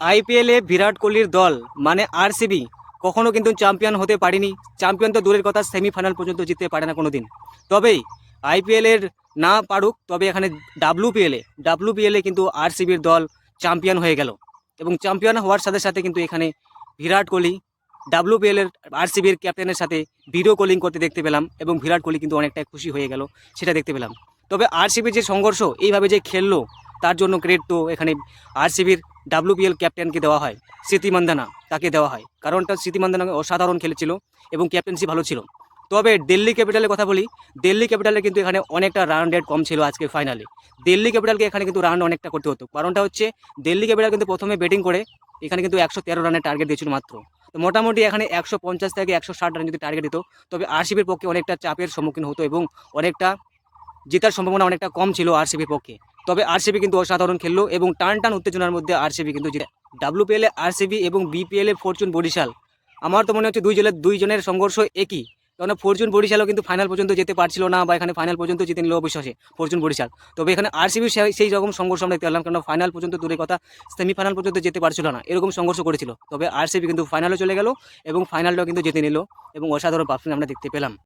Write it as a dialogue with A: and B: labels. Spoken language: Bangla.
A: আইপিএলে বিরাট কোহলির দল মানে আরসিবি কখনো কিন্তু চ্যাম্পিয়ন হতে পারেনি। চ্যাম্পিয়ন তো দূরের কথা, সেমিফাইনাল পর্যন্ত জিততে পারে না কোনো দিন তবেই আইপিএলের না পারুক, তবে এখানে ডাব্লুপিএলে ডাব্লুপিএলে কিন্তু আরসিবির দল চ্যাম্পিয়ন হয়ে গেল। এবং চ্যাম্পিয়ন হওয়ার সাথে সাথে কিন্তু এখানে বিরাট কোহলি ডাব্লুপিএলের আরসিবির ক্যাপ্টেনের সাথে ভিডিও কলিং করতে দেখতে পেলাম, এবং বিরাট কোহলি কিন্তু অনেকটাই খুশি হয়ে গেল, সেটা দেখতে পেলাম। তবে আরসিবির যে সংঘর্ষ, এইভাবে যে খেললো, তার জন্য ক্রেডিট তো এখানে আরসিবির ডাব্লুপিএল ক্যাপ্টেনকে দেওয়া হয়, স্মৃতি মান্দানা তাকে দেওয়া হয়। কারণটা স্মৃতি মান্দানা অসাধারণ খেলেছিল এবং ক্যাপ্টেন্সি ভালো ছিল। তবে দিল্লি ক্যাপিটালের কথা বলি, দিল্লি ক্যাপিটালে কিন্তু এখানে অনেকটা রান রেট কম ছিল আজকে ফাইনালে দিল্লি ক্যাপিটালকে এখানে কিন্তু রান অনেকটা করতে হতো। কারণটা হচ্ছে, দিল্লি ক্যাপিটাল কিন্তু প্রথমে ব্যাটিং করে, এখানে কিন্তু একশো তেরো রানের টার্গেট দিয়েছিল মাত্র। তো মোটামুটি এখানে একশো পঞ্চাশ থেকে একশো ষাট রান যদি টার্গেট দিত, তবে আরসিবির পক্ষে অনেকটা চাপের সম্মুখীন হতো এবং অনেকটা জেতার সম্ভাবনা অনেকটা কম ছিল আরসিবির পক্ষে। তবে আরসিবি কিন্তু অসাধারণ খেললো এবং টান টান উত্তেজনার মধ্যে আরসিবি কিন্তু জিতে। ডাব্লুপিএলে আরসিবি এবং বিপিএলে ফরচুন বরিশাল। আমার তো মনে হচ্ছে দুই জেলের দুইজনের সংঘর্ষ একই। কারণ ফরচুন বরিশালও কিন্তু ফাইনাল পর্যন্ত যেতে পারছিল না বা এখানে ফাইনাল পর্যন্ত জিতে নিল অবিশ্বাসে ফরচুন বরিশাল। তবে এখানে আরসিবি সেই রকম সংঘর্ষ আমরা দেখতে পেলাম কারণ ফাইনাল পর্যন্ত দূরের কথা সেমিফাইনাল পর্যন্ত যেতে পারছিল না। এরকম সংঘর্ষ করেছিল। তবে আরসিবি কিন্তু ফাইনালে চলে গেল এবং ফাইনালটাও কিন্তু জিতে নিল এবং অসাধারণ পারফরমেন্স আমরা দেখতে পেলাম।